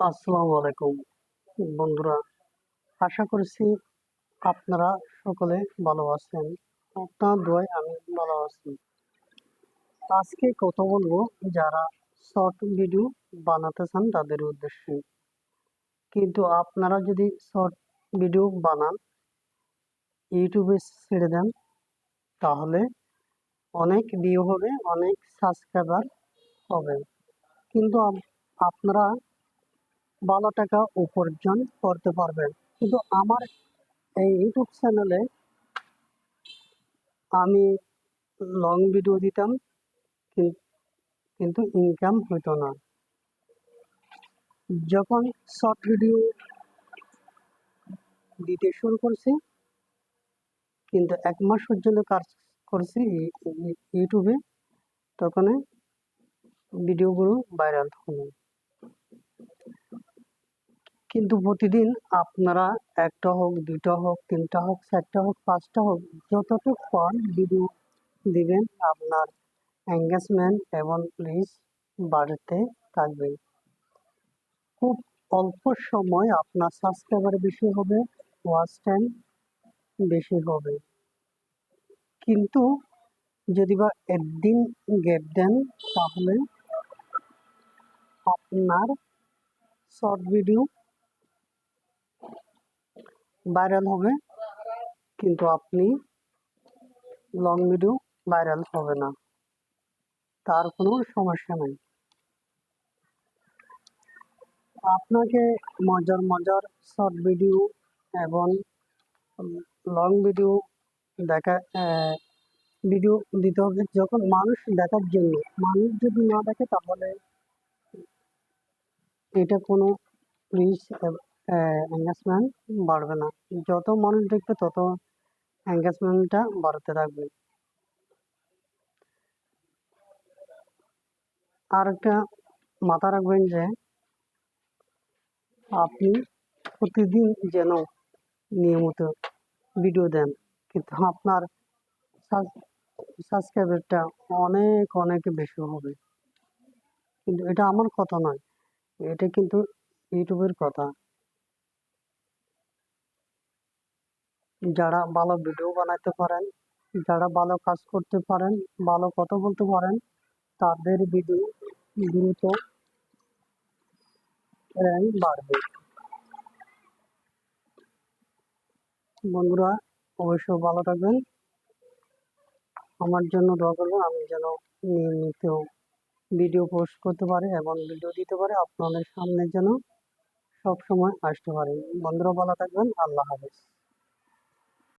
আসসালামু আলাইকুম, বন্ধুরা। আশা করছি আপনারা সকলে ভালো আছেন। আপনার দোয়ায় আমি ভালো আছি। আজকে কথা বলব যারা শর্ট ভিডিও বানাতে চান তাদের উদ্দেশ্যে। কিন্তু আপনারা যদি শর্ট ভিডিও বানান, ইউটিউবে ছেড়ে দেন, তাহলে অনেক ভিউ হবে, অনেক সাবস্ক্রাইবার হবে। কিন্তু আপনারা ভালো টাকা উপার্জন করতে পারবেন। কিন্তু আমার এই ইউটিউব চ্যানেলে আমি লং ভিডিও দিতাম কিন্তু ইনকাম হতো না। যখন শর্ট ভিডিও দিতে শুরু করছি, কিন্তু এক মাস পর্যন্ত কাজ করছি ইউটিউবে তখন ভিডিওগুলো ভাইরাল হলো। কিন্তু প্রতিদিন আপনারা একটা হোক, দুইটা হোক, তিনটা হোক, চারটা হোক, পাঁচটা হোক, যতটুকু পান ভিডিও দিবেন আপনার এঙ্গেজমেন্ট এবং রিচ বাড়তে থাকবে। খুব অল্প সময় আপনার সাবস্ক্রাইবার বেশি হবে ওয়াচ টাইম বেশি হবে। কিন্তু যদি বা একদিন গ্যাপ দেন, তাহলে আপনার শর্ট ভিডিও ভাইরাল হবে, কিন্তু আপনি লং ভিডিও ভাইরাল হবে না। তার কোনো সমস্যা নেই। আপনাকে মজার মজার শর্ট ভিডিও এবং লং ভিডিও দেখা ভিডিও দিতে হবে যখন মানুষ দেখার জন্য। মানুষ যদি না দেখে তাহলে এটা কোনো রিচ এঙ্গেজমেন্ট বাড়বে না। যত মানুষ দেখবে তত এঙ্গেজমেন্টটা বাড়তে থাকবে। আর একটা মাথা রাখবেন যে, আপনি প্রতিদিন যেন নিয়মিত ভিডিও দেন। কিন্তু আপনার সাবস্ক্রাইবারটা অনেক অনেক বেশি হবে। কিন্তু এটা আমার কথা নয়। এটা কিন্তু ইউটিউবের কথা। যারা ভালো ভিডিও বানাতে পারেন, যারা ভালো কাজ করতে পারেন, ভালো কথা বলতে পারেন, তাদের ভিডিও দ্রুত বাড়বে। বন্ধুরা, অবশ্যই ভালো থাকবেন। আমার জন্য দোয়া করবেন, আমি যেন নিয়মিত ভিডিও পোস্ট করতে পারি এবং ভিডিও দিতে পারি, আপনাদের সামনে যেন সব সময় আসতে পারি। বন্ধুরা, ভালো থাকবেন। আল্লাহ হাফেজ।